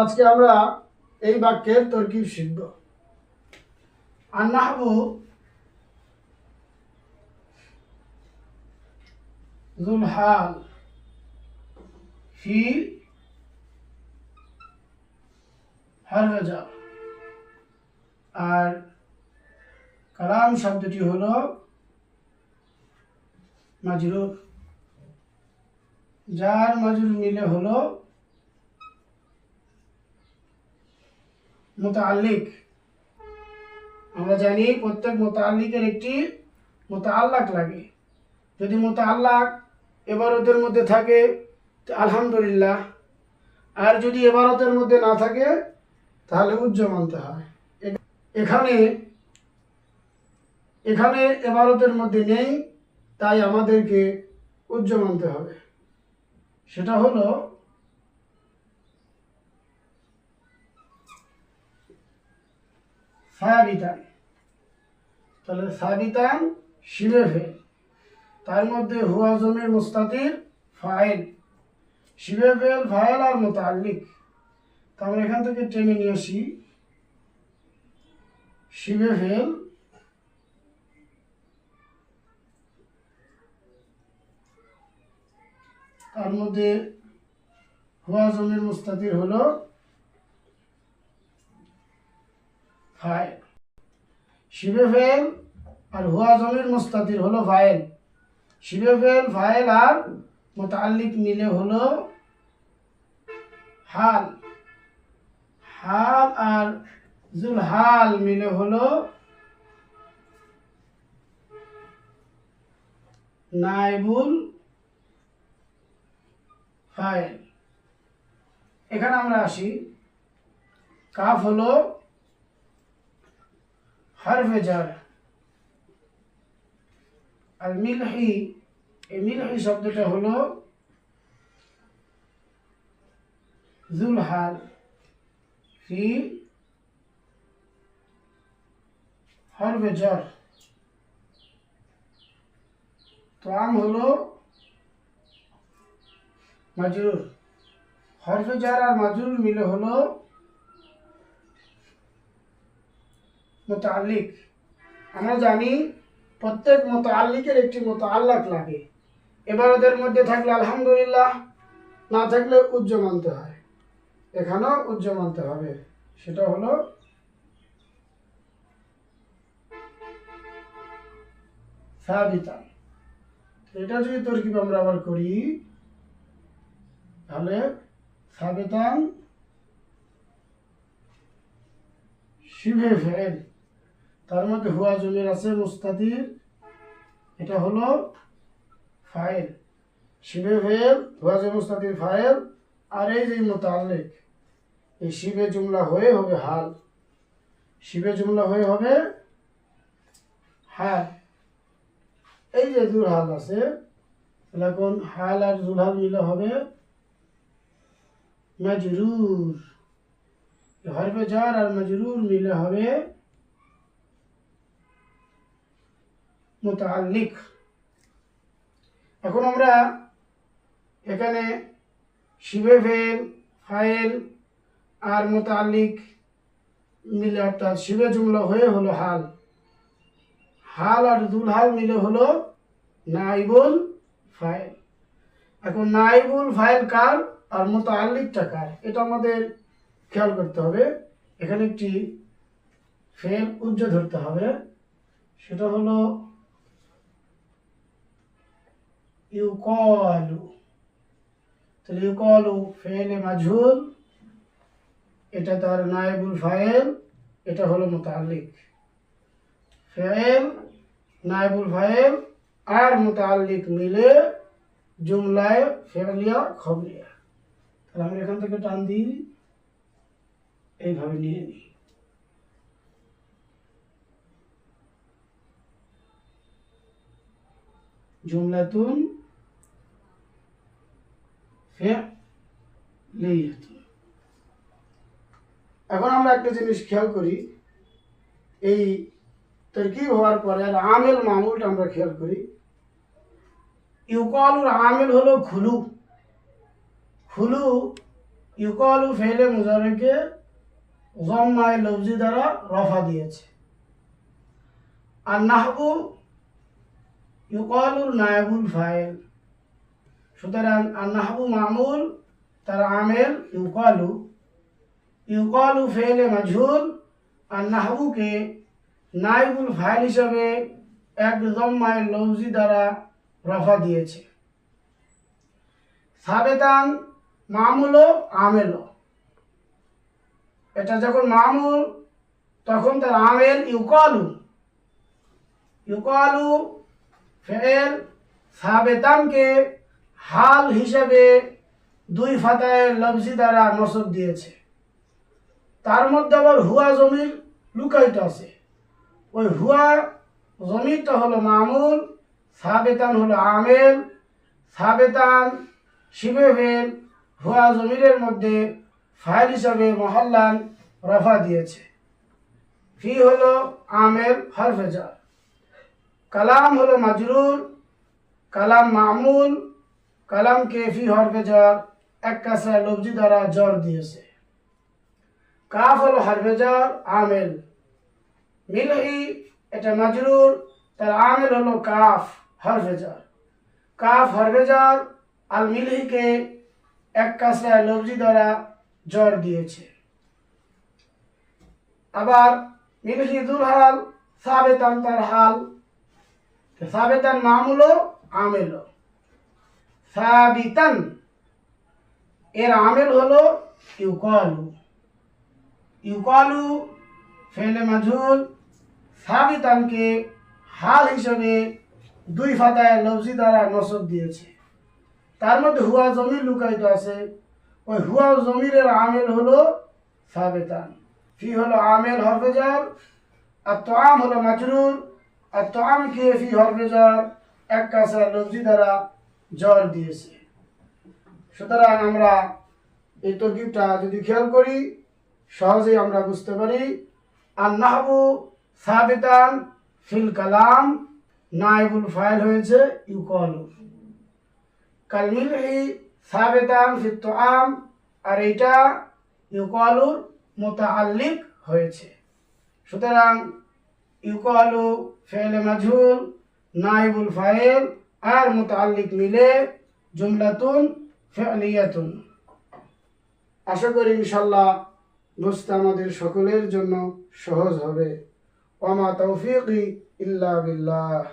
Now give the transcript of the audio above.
আজকে আমরা এই বাক্যের তরকিব শিখব। আন্নাহবু জুল হাল ফি আর কালাম শব্দটি হলো মাজরুর। যার মাজরুর মিলে হলো মোতাল্লিক আমরা জানি প্রত্যেক মোতাল্লিকের একটি মোতাল্লাক লাগে। যদি মোতাল্লাক এবারতের মধ্যে থাকে আলহামদুলিল্লাহ। আর যদি এবারতের মধ্যে না থাকে, তাহলে উজ্জ মানতে হয়। এখানে এখানে এবারতের মধ্যে নেই, তাই আমাদেরকে উজ্জ মানতে হবে। সেটা হলো সাবিতান তাহলে সাবিতান শিবে ফেল। তার মধ্যে হুয়াজমের মুস্তাতির ফাইল। শিবে ফেল, ফাইল আর মোতাল্লিক। তো আমরা এখান থেকে টেনে নিয়ে আসি। শিবে ফেল, তার মধ্যে হুয়াজমের মুস্তাতির হলো ফাইল শিবে ফেল আর হুয়া জমির মুস্তাতির হলো ফাইল শিবে ফেল ফাইল আর মোতাল্লিক মিলে হলো হাল। হাল আর জুল হাল মিলে হলো নাইবুল ফাইল এখানে আমরা আসি। কাফ হলো হারফে জার আর মিলহি এই মিলহি শব্দটা হলো জুলহাল ফি হরফে জার তো আম হলো মাজরুর হরফে জার আর মাজরুর মিলে হলো মোতাল্লিক আমরা জানি প্রত্যেক মোতাল্লিকের একটি মতো মোতাল্লাক লাগে। এবার ওদের মধ্যে থাকলে আলহামদুলিল্লাহ, না থাকলে উজ্জ মানতে হয়। এখানেও উজ্জ মানতে হবে। সেটা হলো এটা যদি তরকিব আমরা আবার করি, তাহলে সাবেতান শিবে ফেল। তার মধ্যে হুয়া জমির আছে মুস্তাদির। এটা হলো ফাইল। শিবে ফেল হুয়া জমির মুস্তাদির ফাইল। আর এই যে মোতাল্লিক, এই শিবে জুমলা হয়ে হবে হাল। শিবে জুমলা হয়ে হবে হাল। এই যে দুরহাল আছে এখন হাল আর দুলহাল মিলে হবে মজরুর। হরফে জার আর মজরুর মিলে হবে মুতাল্লিক এখন আমরা এখানে শিবে ফেল ফাইল আর মুতাল্লিক মিলে অর্থাৎ শিবে জুমলা হয়ে হলো হাল। হাল আর দুলহাল মিলে হলো নাইবুল ফাইল এখন নাইবুল ফাইল কার? আর মুতাল্লিকটা কার? এটা আমাদের খেয়াল করতে হবে। এখানে একটি ফেল উজ্জ ধরতে হবে। সেটা হলো ইউকলু তাহলে ইউকলু ফেলে মাঝুল এটা তার নায়েবুল ফাইল এটা হলো মোতাল্লিক ফেল নায়েবুল ফাইল আর মোতাল্লিক মিলে জুমলায় ফেলিয়া খবরিয়া। তাহলে আমরা এখান থেকে টান দিই, এইভাবে নিয়ে নিই। জুমলাতুন এখন আমরা একটা জিনিস খেয়াল করি, এই তরকিব হওয়ার পরে আর আমেল মামুলটা আমরা খেয়াল করি। ইউকলুর আমেল হলো খুলু। খুলু ইউকলু ফেলে মুজারেকে জম্মায় লফজি দ্বারা রফা দিয়েছে। আর নাহবু ইউকলুর নায়বুল ফাইল। সুতরাং আর নাহবু মামুল, তার আমেল ইউকালু ইউকালু ফেলে মাজহুল আর নাহবুকে নাইবুল ফাইল হিসাবে এক মায়ের লফজি দ্বারা রফা দিয়েছে। সাবেতান মামুলো আমেলো এটা যখন মামুল, তখন তার আমেল ইউকালু। ইউকালু ফেল সাবেতানকে হাল হিসাবে দুই ফাতায় লফজি দ্বারা নসব দিয়েছে। তার মধ্যে আবার হুয়া জমির লুকায়িত আছে। ওই হুয়া জমিরটা হলো মামুল সাবেতান হলো আমেল, সাবেতান শিবে হুয়া জমিরের মধ্যে ফাইল হিসাবে মহল্লান রফা দিয়েছে। ফি হলো আমের হরফেজার কালাম হলো মাজরুর, কালাম মামুল কালামকে ফি হরফেজার এক কাসরা লব্জি দ্বারা জ্বর দিয়েছে। কাফ হলো হরফেজার আমেল। মিলহি এটা মাজরুর, তার আমেল হলো কাফ হরফেজার কাফ হরফেজার আল মিলহিকে এক কাসরায় লব্জি দ্বারা জ্বর দিয়েছে। আবার মিলহি দুল হাল, সাবেতান তার হাল। তো সাবেতান মামুল আমেল সাবিতান। এর আমেল হলো ইউকালু। ইউকালু ফেলে মাজহুল। সাবিতানকে হাল হিসেবে দুই ফাতায় লফজি দ্বারা নসব দিয়েছে। তার মধ্যে হুয়া জমির লুকায়িত আছে। ওই হুয়া জমিরের আমেল হলো সাবেতান। ফি হলো আমেল হরফেজার, আর তো আম হলো মাজরুর। আর তো আম খেয়ে ফি হরফেজার, এক কাসা লফজি দ্বারা জ্বর দিয়েছে। সুতরাং আমরা এই তরকিবটা যদি খেয়াল করি, সহজেই আমরা বুঝতে পারি আর নাহবু সাবেতান ফিল কালাম নাইবুল ফাইল হয়েছে ইউকলু। কালমিলহি সাবেতান ফিত তোআম, আর এটা ইউকলুর মোতাল্লিক হয়েছে। সুতরাং ইউকলু ফেলে মাজহুল নাইবুল ফাইল আর মোতাল্লিক মিলে জুমলাতুন ফেলিয়াতুন আশা করি ইনশাল্লাহ বুঝতে আমাদের সকলের জন্য সহজ হবে। ওমা তৌফিক ইল্লা বিল্লাহ।